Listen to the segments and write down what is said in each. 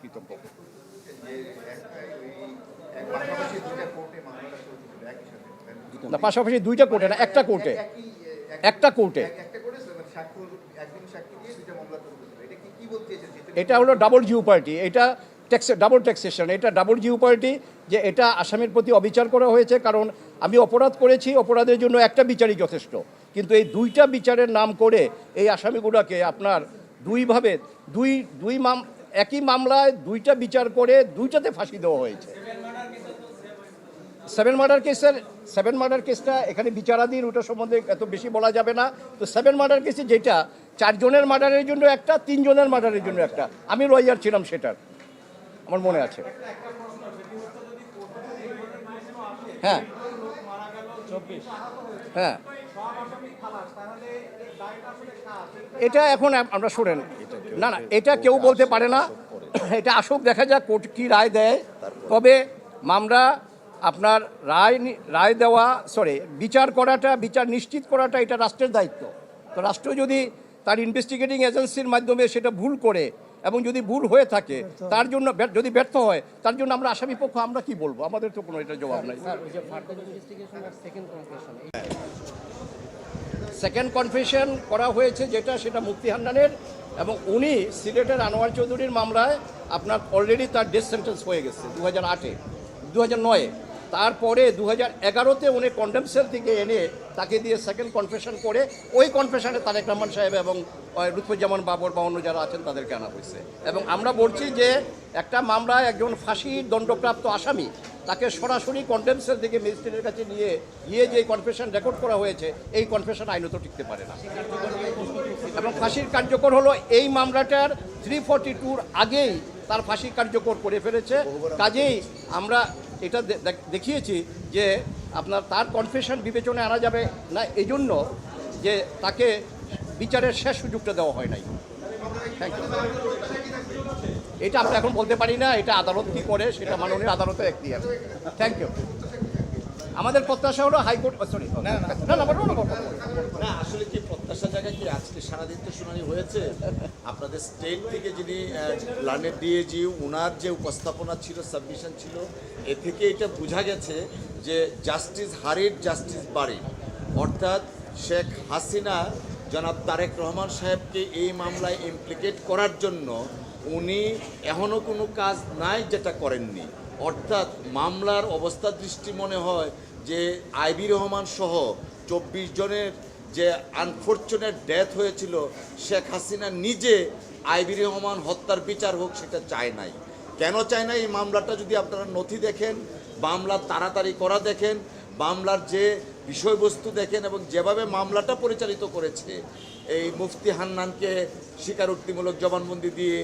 কৃতজ্ঞ না পাশাপাশি দুইটা কোর্টে না একটা কোর্টে। একটা কোর্টে। মানে এটা হলো double jeopardy tax double taxation এটা ডাবল জিও পার্টি যে এটা আসামের প্রতি অবিচার করা হয়েছে কারণ আমি অপরাধ করেছি অপরাধের জন্য একটা বিচারই যথেষ্ট। কিন্তু এই দুইটা বিচারের নাম করে এই আসামিগুলোকে আপনার দুইভাবে দুই দুই মাম একই মামলায় দুইটা বিচার করে দুইটাতে ফাঁসি দেওয়া হয়েছে। সেভেন মার্ডার কেসের সেভেন মার্ডার কেসটা এখানে বিচারাধীন, ওটা সম্বন্ধে এত বেশি বলা যাবে না। তো সেভেন মার্ডার কেসে যেটা, চারজনের মার্ডারের জন্য একটা, তিনজনের মার্ডারের জন্য একটা। আমি লয়ার ছিলাম সেটার, আমার মনে আছে। হ্যাঁ। হ্যাঁ। এটা এখন আমরা শোনেন। না না, এটা কেউ বলতে পারে না। এটা আসুক, দেখা যাক কোর্ট কি রায় দেয়। তবে মামলা, আপনার রায় রায় দেওয়া সরি বিচার করাটা, বিচার নিশ্চিত করাটা এটা রাষ্ট্রের দায়িত্ব। তো রাষ্ট্র যদি তার ইনভেস্টিগেটিং এজেন্সির মাধ্যমে সেটা ভুল করে এবং যদি ভুল হয়ে থাকে, তার জন্য যদি ব্যর্থ হয়, তার জন্য আমরা আসামি পক্ষ, আমরা কি বলব? আমাদের তো কোনো এটা জবাব নাই স্যার ওই যে ফার্দার ইনভেস্টিগেশন আর সেকেন্ড কনফেশন করা হয়েছে যেটা সেটা মুক্তি হান্নানের এবং উনি সিলেটের আনোয়ার চৌধুরীর মামলায় আপনার অলরেডি তার ডেথ সেন্টেন্স হয়ে গেছে দু হাজার আটে দু হাজার নয়ে। তারপরে দু হাজার এগারোতে উনি কন্ডেম সেল থেকে এনে তাকে দিয়ে সেকেন্ড কনফেশন করে ওই কনফেশনে তারেক রহমান সাহেব এবং আহ, লুৎফুজ্জামান বাবর বা অন্য যারা আছেন তাদেরকে আনা হয়েছে। এবং আমরা বলছি যে একটা মামলায় একজন ফাঁসির দণ্ডপ্রাপ্ত আসামি তাকে সরাসরি কন্ডেম দিকে ম্যাজিস্ট্রেটের কাছে নিয়ে গিয়ে যে কনফেশন রেকর্ড করা হয়েছে, এই কনফেশন আইনত টিকতে পারে না। এবং ফাঁসির কার্যকর হলো এই মামলাটার থ্রি ফর্টি টুর আগেই তার ফাঁসি কার্যকর করে ফেলেছে। কাজেই আমরা এটা দেখিয়েছি যে আপনার তার কনফেশন বিবেচনায় আনা যাবে না এই জন্য যে তাকে বিচারের শেষ সুযোগটা দেওয়া হয় নাই। থ্যাংক ইউ এটা আমরা এখন বলতে পারি না এটা আদালত কি করে সেটা মাননীয় আদালতে একটি আছে। থ্যাংক ইউ আমাদের প্রত্যাশা হলো হাইকোর্ট সরি না না না আসলে কি প্রত্যাশা জায়গায় কি? আজকে সারাদিন তো শুনানি হয়েছে। আপনাদের স্টেট থেকে যিনি প্ল্যানের ডিএজি ওনার যে উপস্থাপনা ছিল সাবমিশন ছিল এ থেকে এটা বোঝা গেছে যে জাস্টিস হারির জাস্টিস বাড়ি। অর্থাৎ শেখ হাসিনা জনাব তারেক রহমান সাহেবকে এই মামলায় ইমপ্লিকেট করার জন্য উনি এখনও কোনো কাজ নাই যেটা করেননি। অর্থাৎ মামলার অবস্থা দৃষ্টি মনে হয় যে আইবি রহমান সহ চব্বিশ জনের যে আনফর্চুনেট ডেথ হয়েছিল, শেখ হাসিনা নিজে আইবি রহমান হত্যার বিচার হোক সেটা চায় নাই। কেন চায় না এই মামলাটা যদি আপনারা নথি দেখেন, মামলা তাড়াতাড়ি করা দেখেন, মামলার যে বিষয়বস্তু দেখেন এবং যেভাবে মামলাটা পরিচালিত করেছে, এই মুফতি হান্নানকে স্বীকারোক্তিমূলক জবানবন্দি দিয়ে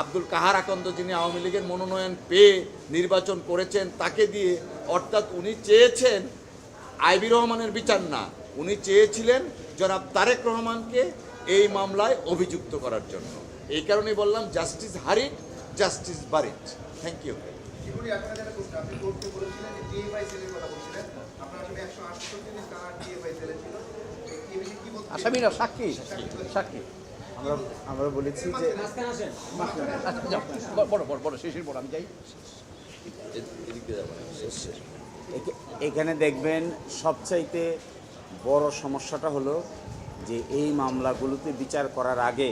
আব্দুল কাহার আকন্দ যিনি আওয়ামী লীগের মনোনয়ন পেয়ে নির্বাচন করেছেন তাকে দিয়ে অর্থাৎ উনি চেয়েছেন আইবি রহমানের বিচার না উনি চেয়েছিলেন জনাব তারেক রহমানকে এই মামলায় অভিযুক্ত করার জন্য। এই কারণেই বললাম justice hurried justice buried thank you আসামিরা সাক্ষী? সাক্ষী। আমরা আমরা বলেছি যে আচ্ছা যাও ব- বড় বড় বড় শেষের বড় আমি যাই। এখানে দেখবেন সবচাইতে বড় সমস্যাটা হলো যে এই মামলাগুলোতে বিচার করার আগে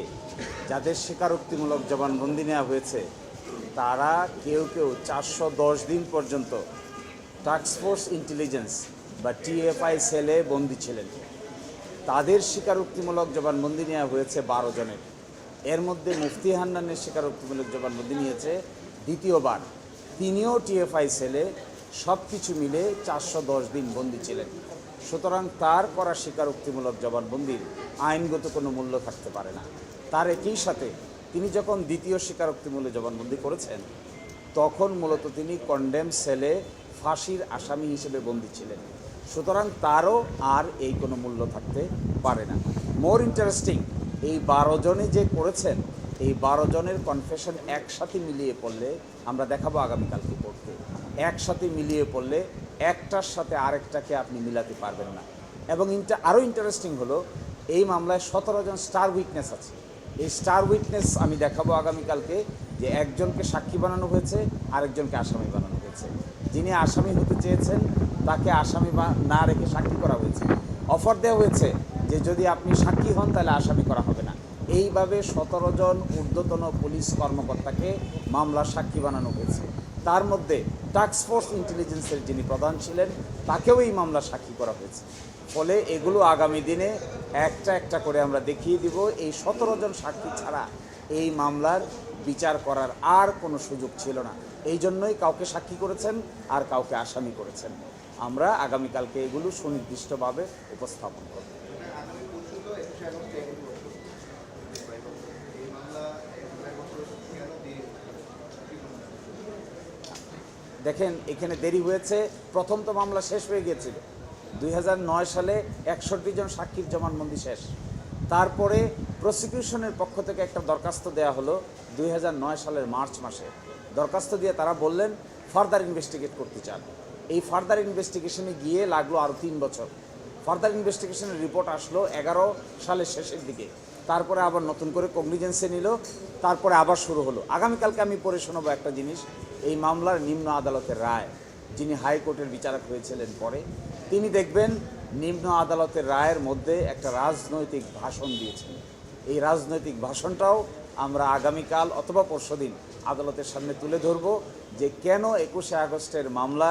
যাদের স্বীকারোক্তিমূলক জবানবন্দি নেওয়া হয়েছে তারা কেউ কেউ চারশো দশ দিন পর্যন্ত টাস্কফোর্স ইন্টেলিজেন্স বা টিএফআই সেলে বন্দী ছিলেন। তাদের স্বীকারোক্তিমূলক জবানবন্দি নেওয়া হয়েছে বারো জনের। এর মধ্যে মুফতি হান্নানের স্বীকারোক্তিমূলক জবানবন্দি নিয়েছে দ্বিতীয়বার। তিনিও টিএফআই সেলে সব কিছু মিলে চারশো দশ দিন বন্দী ছিলেন। সুতরাং তার করা স্বীকারোক্তিমূলক জবানবন্দির আইনগত কোনো মূল্য থাকতে পারে না। তার একই সাথে তিনি যখন দ্বিতীয় স্বীকারোক্তিমূলক জবানবন্দি করেছেন, তখন মূলত তিনি কন্ডেম সেলে ফাঁসির আসামি হিসেবে বন্দী ছিলেন। সুতরাং তারও আর এই কোনো মূল্য থাকতে পারে না। মোর ইন্টারেস্টিং এই বারো জনে যে করেছেন, এই বারো জনের কনফেশন একসাথে মিলিয়ে পড়লে আমরা দেখাবো আগামীকালকে পড়তে একসাথে মিলিয়ে পড়লে একটার সাথে আরেকটাকে আপনি মিলাতে পারবেন না। এবং ইন্টা, আরও ইন্টারেস্টিং হলো, এই মামলায় সতেরো জন স্টার উইটনেস আছে। এই স্টার উইটনেস আমি দেখাবো আগামীকালকে যে একজনকে সাক্ষী বানানো হয়েছে, আরেকজনকে আসামি বানানো হয়েছে। যিনি আসামি হতে চেয়েছেন তাকে আসামি না রেখে সাক্ষী করা হয়েছে। অফার দেওয়া হয়েছে যে যদি আপনি সাক্ষী হন তাহলে আসামি করা হবে না। এইভাবে সতেরো জন ঊর্ধ্বতন পুলিশ কর্মকর্তাকে মামলার সাক্ষী বানানো হয়েছে। তার মধ্যে টাস্কফোর্স ইন্টেলিজেন্সের যিনি প্রধান ছিলেন, তাকেও এই মামলার সাক্ষী করা হয়েছে। ফলে এগুলো আগামী দিনে একটা একটা করে আমরা দেখিয়ে দিব। এই সতেরো জন সাক্ষী ছাড়া এই মামলার বিচার করার আর কোনো সুযোগ ছিল না। এই জন্যই কাউকে সাক্ষী করেছেন আর কাউকে আসামি করেছেন। আমরা আগামীকালকে এগুলো সুনির্দিষ্টভাবে উপস্থাপন করব। দেখেন, এখানে দেরি হয়েছে। প্রথম তো মামলা শেষ হয়ে গিয়েছিল। দুই হাজার নয় সালে একষট্টি জন সাক্ষীর জমানবন্দি শেষ। তারপরে প্রসিকিউশনের পক্ষ থেকে একটা দরখাস্ত দেওয়া হলো দুই হাজার নয় সালের মার্চ মাসে। দরখাস্ত দিয়ে তারা বললেন ফার্দার ইনভেস্টিগেট করতে চান। এই ফার্দার ইনভেস্টিগেশনে গিয়ে লাগল আরও তিন বছর। ফার্দার ইনভেস্টিগেশনের রিপোর্ট আসলো এগারো সালের শেষের দিকে। তারপরে আবার নতুন করে কগনিজেন্সে নিল, তারপরে আবার শুরু হলো। আগামীকালকে আমি পড়ে শোনাবো একটা জিনিস, এই মামলার নিম্ন আদালতের রায়। যিনি হাইকোর্টের বিচারক হয়েছিলেন পরে, তিনি দেখবেন নিম্ন আদালতের রায়ের মধ্যে একটা রাজনৈতিক ভাষণ দিয়েছেন। এই রাজনৈতিক ভাষণটাও আমরা আগামীকাল অথবা পরশুদিন আদালতের সামনে তুলে ধরব যে কেন একুশে আগস্টের মামলা